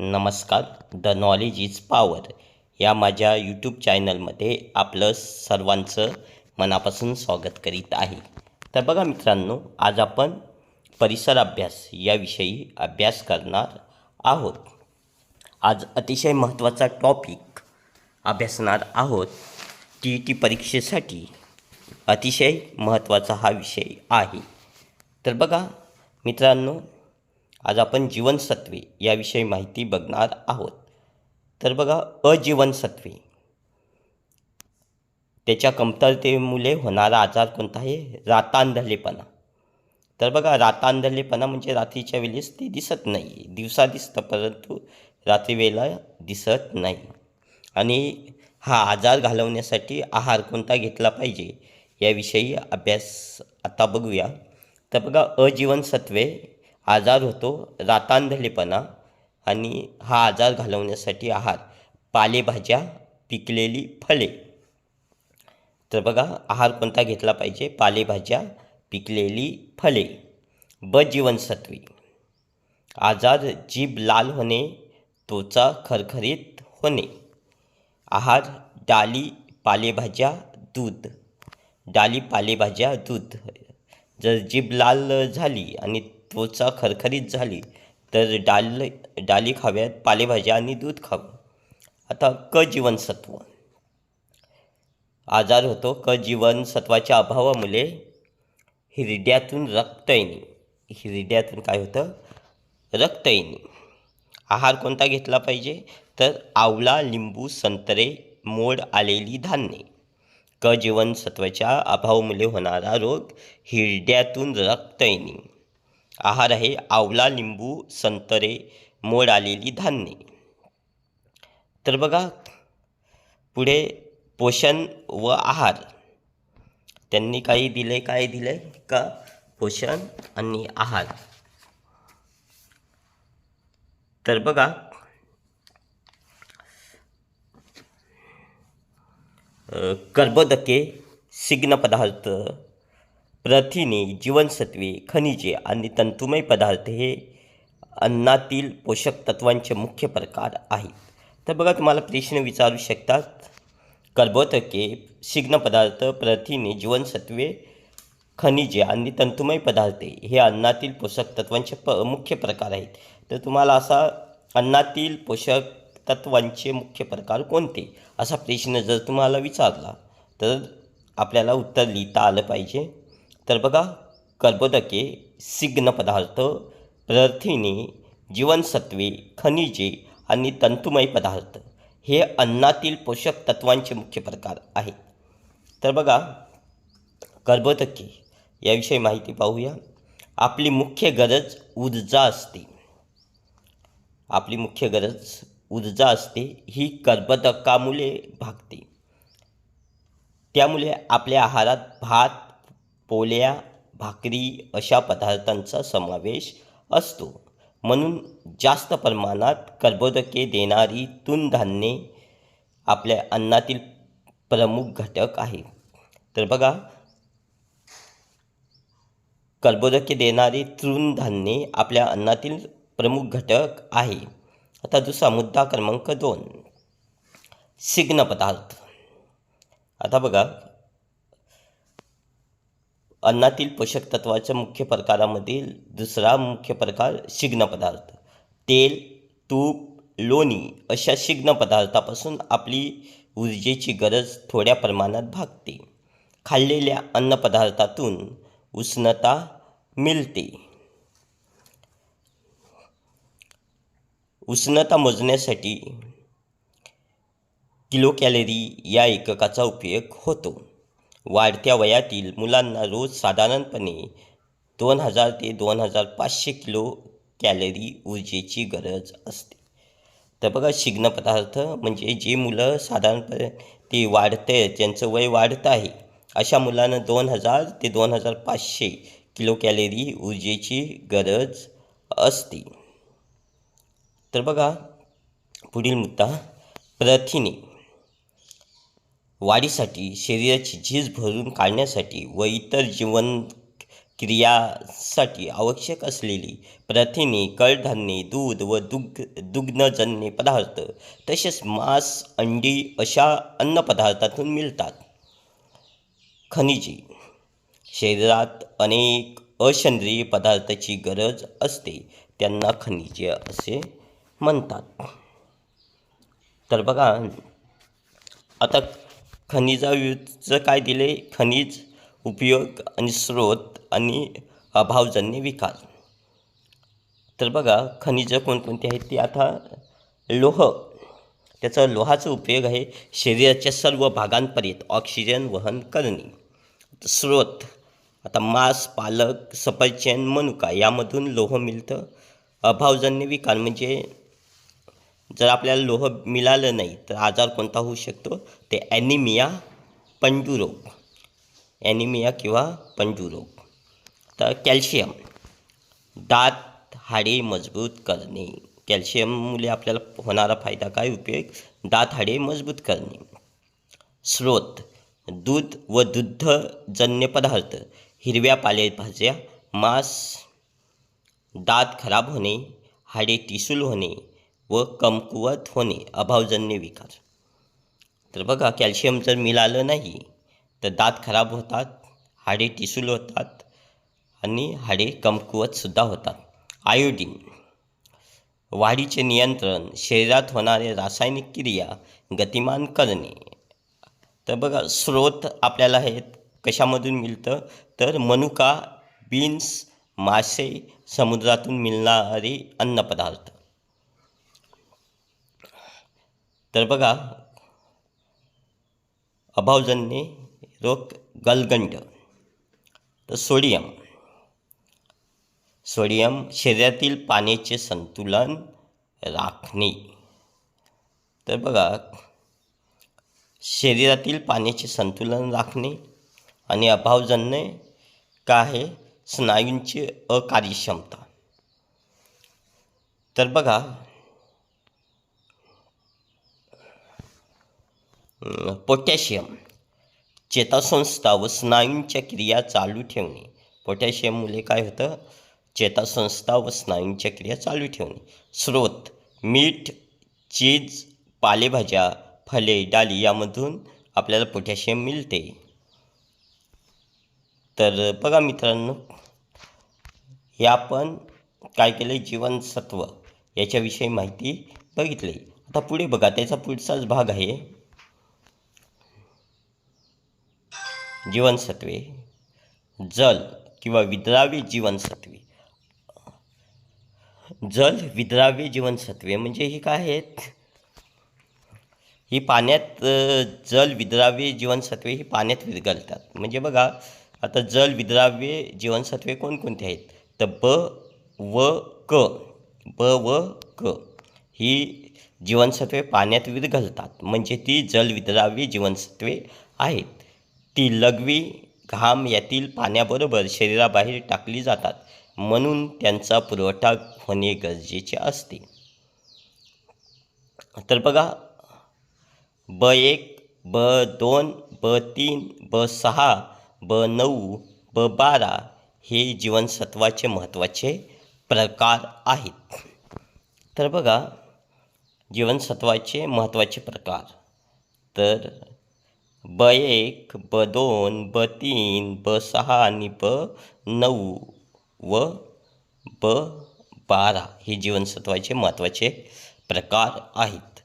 नमस्कार. The knowledge is power या माझ्या यूट्यूब चॅनलमध्ये आपलं सर्वांचं मनापासून स्वागत करीत आहे. तर बघा मित्रांनो आज आपण परिसर अभ्यास याविषयी अभ्यास करणार आहोत. आज अतिशय महत्त्वाचा टॉपिक अभ्यासणार आहोत. टी ई टी परीक्षेसाठी अतिशय महत्त्वाचा हा विषय आहे. तर बघा मित्रांनो आज आपण जीवनसत्वे याविषयी माहिती बघणार आहोत. तर बघा अजीवनसत्वे. त्याच्या कमतरतेमुळे होणारा आजार कोणता आहे? रातांधलेपणा. तर बघा रातांधलेपणा म्हणजे रात्रीच्या वेळेस ते दिसत नाही. दिवसा दिसतं परंतु रात्री वेळेला दिसत नाही. आणि हा आजार घालवण्यासाठी आहार कोणता घेतला पाहिजे याविषयी अभ्यास आता बघूया. तर बघा अजीवनसत्वे आजार होतो रातांधळेपणा आणि हा आजार घालवण्यासाठी आहार पालेभाज्या पिकलेली फळे. तर बघा आहार कोणता घेतला पाहिजे? पालेभाज्या पिकलेली फळे. ब जीवनसत्वे. आजार जीभ लाल होणे त्वचा खरखरीत होणे. आहार डाली पालेभाज्या दूध. डाली पालेभाज्या दूध. जर जीभ लाल झाली आणि त्वचा खरखरीत झाली तर डाल डाली खाव्यात पालेभाज्या आणि दूध खावं. आता क जीवनसत्व आजार होतो क जीवनसत्वाच्या अभावामुळे हिरड्यातून रक्त येणे हिरड्यातून काय होतं? रक्त येणे आहार कोणता घेतला पाहिजे? तर आवळा लिंबू संत्रे मोड आलेली धान्ये. क जीवनसत्वाच्या अभावामुळे होणारा रोग हिरड्यातून रक्त येणे आहार आहे आवळा लिंबू संतरे मोड आलेली धान्ये. तर बघा पुढे पोषण व आहार. त्यांनी काही दिले काय दिले का? पोषण आणि आहार. तर बघा कर्बोदके सिग्न पदार्थ प्रथिने जीवनसत्वे खनिजे आणि तंतुमय पदार्थ हे अन्नातील पोषक तत्वांचे मुख्य प्रकार आहेत. तर बघा तुम्हाला प्रश्न विचारू शकतात. कर्बोदके शिग्न पदार्थ प्रथिने जीवनसत्वे खनिजे आणि तंतुमय पदार्थ हे अन्नातील पोषक तत्वांचे प मुख्य प्रकार आहेत. तर तुम्हाला असा अन्नातील पोषक तत्वांचे मुख्य प्रकार कोणते? असा प्रश्न जर तुम्हाला विचारला तर आपल्याला उत्तर लिहिता आलं पाहिजे. तर बघा कर्बोदके सिग्न पदार्थ प्रथिने जीवनसत्वे खनिजे आणि तंतुमय पदार्थ हे अन्नातील पोषक तत्वांचे मुख्य प्रकार आहेत. तर बघा कर्बोदके याविषयी माहिती पाहूया. आपली मुख्य गरज ऊर्जा असते. आपली मुख्य गरज ऊर्जा असते ही कर्बोदकामुळे भागते. त्यामुळे आपल्या आहारात भात पोळ्या भाकरी अशा पदार्थांचा समावेश असतो. म्हणून जास्त प्रमाणात कर्बोदके देणारी तृणधान्ये आपल्या अन्नातील प्रमुख घटक आहे तर बघा कर्बोदके देणारी तृणधान्ये आपल्या अन्नातील प्रमुख घटक आहे. आता दुसरा मुद्दा क्रमांक दोन. सिग्न पदार्थ. आता बघा अन्नातील पोषक तत्वाच्या मुख्य प्रकारामधील दुसरा मुख्य प्रकार शिग्न पदार्थ. तेल तूप लोणी अशा शिग्न पदार्थापासून आपली ऊर्जेची गरज थोड्या प्रमाणात भागते. खाल्लेल्या अन्नपदार्थातून उष्णता मिळते. उष्णता मोजण्यासाठी किलो कॅलरी या एककाचा उपयोग होतो. वाढत्या वयातील मुलांना रोज साधारणपणे दोन हजार ते दोन हजार पाचशे किलो कॅलरी ऊर्जेची गरज असते. तर बघा शिग्न पदार्थ म्हणजे जे मुलं साधारणपणे ते वाढते ज्यांचं वय वाढतं आहे अशा मुलांना दोन हजार ते दोन हजार पाचशे किलो कॅलरी ऊर्जेची गरज असते. तर बघा पुढील मुद्दा प्रथिने. वाढीसाठी शरीराची झीज भरून काढण्यासाठी व इतर जीवन क्रियासाठी आवश्यक असलेली प्रथिने कडधान्ये दूध व दुग्ध दुग्धजन्य पदार्थ तसेच मांस अंडी अशा अन्नपदार्थातून मिळतात. खनिजे. शरीरात अनेक असेंद्रिय पदार्थाची गरज असते त्यांना खनिजे असे म्हणतात. तर बघा आता खनिजाविरुद्धचं काय दिले? खनिज उपयोग आणि स्रोत आणि अभावजन्य विकास तर बघा खनिजं कोणकोणती आहेत? ती आता लोह. त्याचा लोहाचा उपयोग आहे शरीराच्या सर्व भागांपर्यंत ऑक्सिजन वहन करणे. स्रोत. आता मांस पालक सफरचंद मनुका यामधून लोह मिळतं. अभावजन्य विकार म्हणजे जर आपल्याला लोह मिळालं नाही तर आजार कोणता होऊ शकतो? ते ॲनिमिया पंजूरोग. ॲनिमिया किंवा पंजूरोग. तर कॅल्शियम दात हाडे मजबूत करणे. कॅल्शियममुळे आपल्याला होणारा फायदा काय? उपयोग? दात हाडे मजबूत करणे. स्रोत. दूध व दुग्धजन्य पदार्थ. हिरव्या पालेभाज्या मांस. दात खराब होणे. हाडे टिसूल होणे. व कमकुवत होणे अभावजन्य विकार. तर बघा कॅल्शियम जर मिळालं नाही तर दात खराब होतात हाडे टिसूल होतात आणि हाडे कमकुवतसुद्धा होतात. आयोडीन वाढीचे नियंत्रण शरीरात होणारे रासायनिक क्रिया गतिमान करणे. तर बघा स्रोत आपल्याला हे कशामधून मिळतं? तर मनुका बीन्स मासे समुद्रातून मिळणारे अन्नपदार्थ. तर बघा अभावजन्य रोग गलगंड तर सोडियम. सोडियम शरीरातील पाण्याचे संतुलन राखणे. तर बघा शरीरातील पाण्याचे संतुलन राखणे आणि अभावजन्य का आहे? स्नायूंची अकार्यक्षमता. तर बघा पोटॅशियम. चेतासंस्था व स्नायूंच्या क्रिया चालू ठेवणे. पोटॅशियममुळे काय होतं? चेतासंस्था व स्नायूंच्या क्रिया चालू ठेवणे. स्रोत मीठ चीज पालेभाज्या फळे डाळी यामधून आपल्याला पोटॅशियम मिळते. तर बघा मित्रांनो हे आपण काय केलं आहे जीवनसत्व याच्याविषयी माहिती बघितली. आता पुढे बघा त्याचा पुढचाच भाग आहे. जीवनसत्वे जल किंवा विद्राव्य जीवनसत्वे जल विद्राव्य जीवनसत्वे म्हणजे ही काय आहेत? ही पाण्यात जल विद्राव्य जीवनसत्वे ही पाण्यात विरघळतात. म्हणजे बघा आता जल विद्राव्य जीवनसत्वे कोणकोणती आहेत? तर ब व क. ब व क. ही जीवनसत्वे पाण्यात विरघळतात. म्हणजे ती जल विद्राव्य जीवनसत्वे आहेत. ती लघवी घाम यातील पाण्याबरोबर शरीराबाहेर टाकली जातात म्हणून त्यांचा पुरवठा होणे गरजेचे असते. तर बघा ब एक ब दोन ब तीन ब सहा ब नऊ ब बारा हे जीवनसत्वाचे महत्त्वाचे प्रकार आहेत. तर बघा जीवनसत्वाचे महत्त्वाचे प्रकार. तर ब एक ब दोन ब तीन ब सहा आणि ब नऊ व ब बारा हे जीवनसत्वाचे महत्त्वाचे प्रकार आहेत.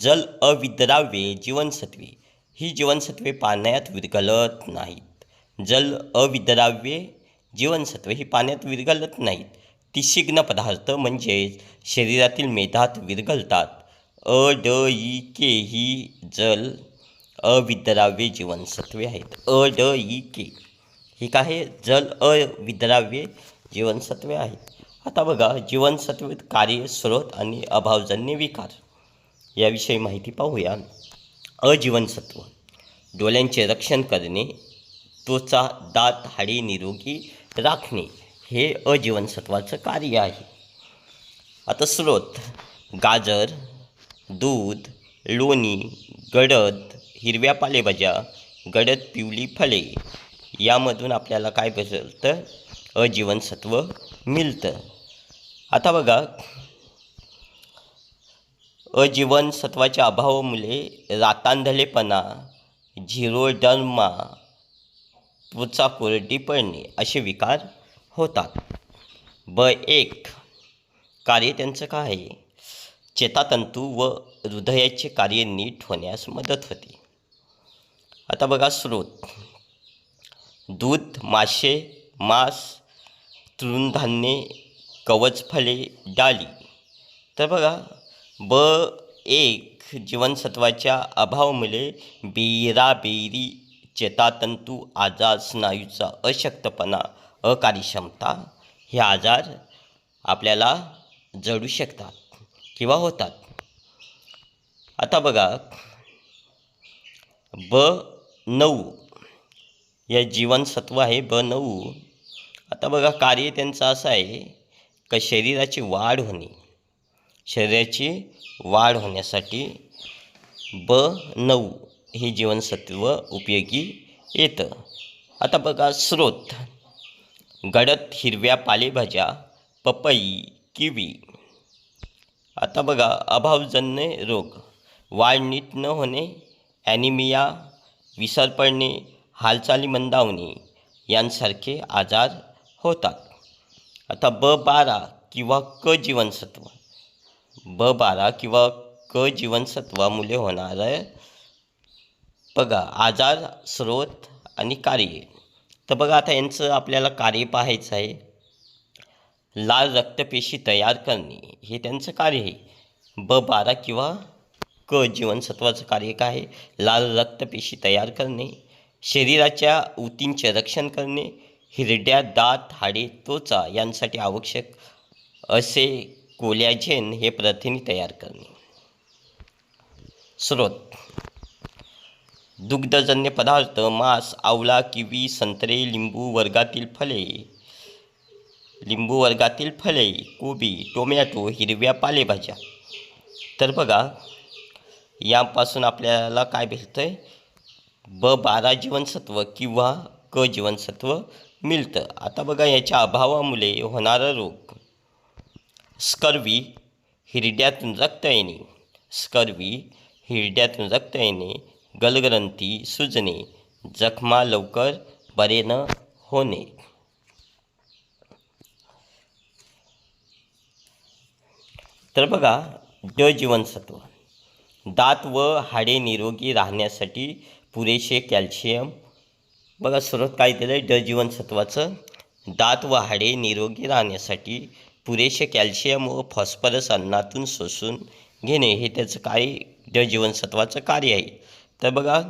जल अविद्राव्ये जीवनसत्वे. ही जीवनसत्वे पाण्यात विरघळत नाहीत. जल अविद्राव्ये जीवनसत्वे ही पाण्यात विरघळत नाहीत. ती शिग्न पदार्थ म्हणजेच शरीरातील मेधात विरघळतात. अ ड ई के ही जल अविद्राव्य जीवनसत्वे आहेत. अ ड ई के हे काय आहे? जल अविद्राव्य जीवनसत्वे आहेत. आता बघा जीवनसत्वे कार्य स्रोत आणि अभावजन्य विकार याविषयी माहिती पाहूया. अजीवनसत्व. डोळ्यांचे रक्षण करणे त्वचा दात हाडे निरोगी राखणे हे अजीवनसत्वाचं कार्य आहे. आता स्रोत. गाजर दूध लोणी गडद हिरव्या पालेभाज्या गडद पिवली फळे यामधून आपल्याला काय भेटतं अजीवनसत्व मिळतं. आता बघा अजीवनसत्वाच्या अभावामुळे रातांधळेपणा झिरोडर्मा त्वचा कोरडी पडणे असे विकार होतात. ब एक कार्य त्यांचं काय आहे? चेतातंतू व हृदयाचे कार्य नीट होण्यास मदत होते. आता बघा स्रोत. दूध मासे मांस तृणधान्ये कवचफळे डाली तर बघा ब एक जीवनसत्वाच्या अभावामुळे बेराबेरी चेतातंतू आजार स्नायूचा अशक्तपणा अकार्यक्षमता हे आजार आपल्याला जडू शकतात किंवा होतात. आता बघा ब नऊ. या जीवनसत्व आहे ब नऊ. आता बघा कार्य त्यांचं असं आहे का शरीराची वाढ होणे. शरीराची वाढ होण्यासाठी ब नऊ हे जीवनसत्व उपयोगी येतं. आता बघा स्रोत. गडद हिरव्या पालेभाज्या पपई किवी. आता बघा अभावजन्य रोग. वाढ नीट न होणे ॲनिमिया विसर पडणे हालचाली मंदावणे यांसारखे आजार होतात. आता ब बारा किंवा क जीवनसत्व. ब बारा किंवा क जीवनसत्वामुळे होणारं बघा आजार स्रोत आणि कार्य. तर बघा आता यांचं आपल्याला कार्य पाहायचं आहे. लाल रक्तपेशी तयार करणे हे त्यांचं कार्य आहे. ब बारा किंवा क जीवनसत्वाचं कार्य काय आहे. लाल रक्तपेशी तयार करणे शरीराच्या ऊतींचे रक्षण करणे हिरड्या दात हाडे त्वचा यांसाठी आवश्यक असे कोलॅजेन हे प्रथिने तयार करणे. स्रोत. दुग्धजन्य पदार्थ मांस आवळा किवी संत्रे लिंबू वर्गातील फळे लिंबू वर्गातील फळे कोबी टोमॅटो हिरव्या पालेभाज्या. तर बघा यापासून आपल्याला काय भेटतं आहे ब बारा जीवनसत्व किंवा क जीवनसत्व मिळतं. आता बघा याच्या अभावामुळे होणारा रोग. स्कर्वी हिरड्यातून रक्त येणे. स्कर्वी हिरड्यातून रक्त येणे गलग्रंथी सुजणे जखमा लवकर बरे न होणे. तर बघा ड जीवनसत्व. दात व हाडे निरोगी राहण्यासाठी पुरेसे कॅल्शियम बघा सर्वात काय दिलं आहे ड जीवनसत्वाचं दात व हाडे निरोगी राहण्यासाठी पुरेसे कॅल्शियम व फॉस्फरस अन्नातून शोषून घेणे हे त्याचं काय ड जीवनसत्वाचं कार्य आहे. तर बघा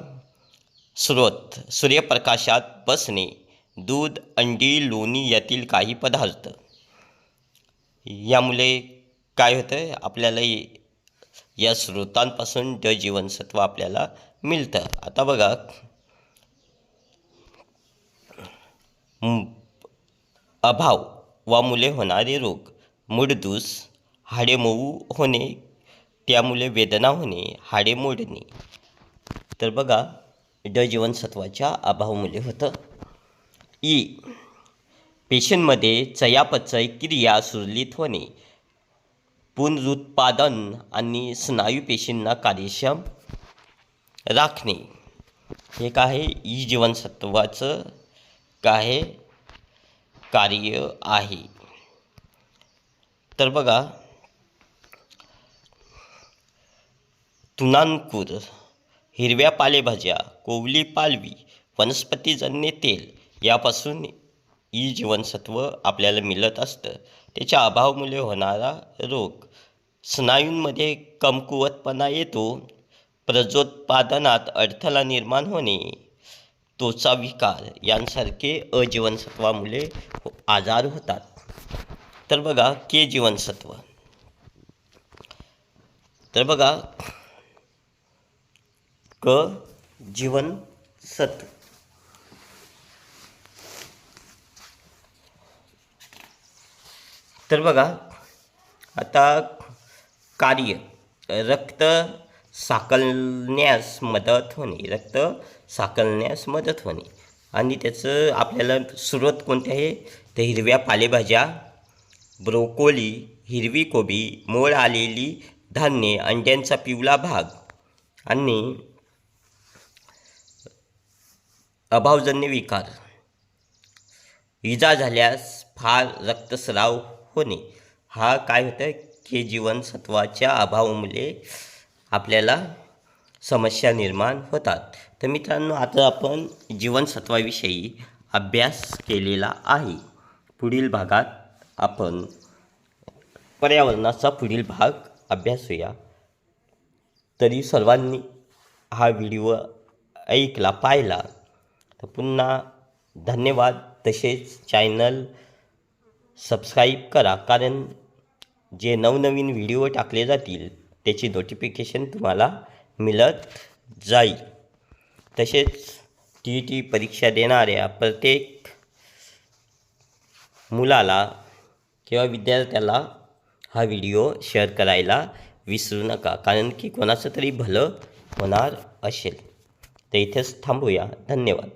स्रोत सूर्यप्रकाशात बसणे दूध अंडी लोणी यातील काही पदार्थ. यामुळे काय होतं आहे आपल्याला या स्रोतांपासून ड जीवनसत्व आपल्याला मिळतं. आता बघा अभाव अभाव वामुळे होणारे रोग मूडदूस हाडे मऊ होणे त्यामुळे वेदना होणे हाडे मोडणे. तर बघा ड जीवनसत्वाच्या अभावामुळे होतं. ई पेशींमध्ये चयापचय क्रिया सुरळीत होणे. पुनरुत्पादन आणि स्नायू पेशींना कार्यक्षम राखणे. हे काय? आहे ई जीवनसत्वाचं काय कार्य आहे? तर बघा तुनांकूर हिरव्या पालेभाज्या कोवली पालवी वनस्पतीजन्य तेल यापासून ई जीवनसत्व आपल्याला मिळत असतं. त्याच्या अभावामुळे होणारा रोग. स्नायूंमध्ये कमकुवतपणा येतो. प्रजोत्पादनात अडथळा निर्माण होणे. त्वचा विकार यांसारखे अजीवनसत्वामुळे हो, आजार होतात. तर बघा के जीवनसत्व. तर बघा क जीवनसत्व. तर बघा आता कार्य रक्त साकलण्यास मदत होणे रक्त साकलण्यास मदत होणे. आणि त्याचं आपल्याला सुरुवात कोणते आहे? तर हिरव्या पालेभाज्या ब्रोकोली हिरवी कोबी मोळ आलेली धान्ये अंड्यांचा पिवळा भाग आणि अभावजन्य विकार. इजा झाल्यास फार रक्तस्राव होणे. हा काय होतं की जीवनसत्वाच्या अभावामुळे आपल्याला समस्या निर्माण होतात. तर मित्रांनो आता आपण जीवनसत्वाविषयी अभ्यास केलेला आहे. पुढील भागात आपण पर्यावरणाचा पुढील भाग अभ्यासूया तरी सर्वांनी हा व्हिडिओ ऐकला पाहिला. तर पुन्हा धन्यवाद. तसेच चॅनल सबस्क्राईब करा कारण जे नवनवीन व्हिडिओ टाकले जातील त्याची नोटिफिकेशन तुम्हाला मिळत जाईल. तसेच टी ई टी परीक्षा देणाऱ्या प्रत्येक मुलाला किंवा विद्यार्थ्याला हा व्हिडिओ शेअर करायला विसरू नका कारण की कोणाचं तरी भलं होणार असेल. तर इथेच थांबूया. धन्यवाद.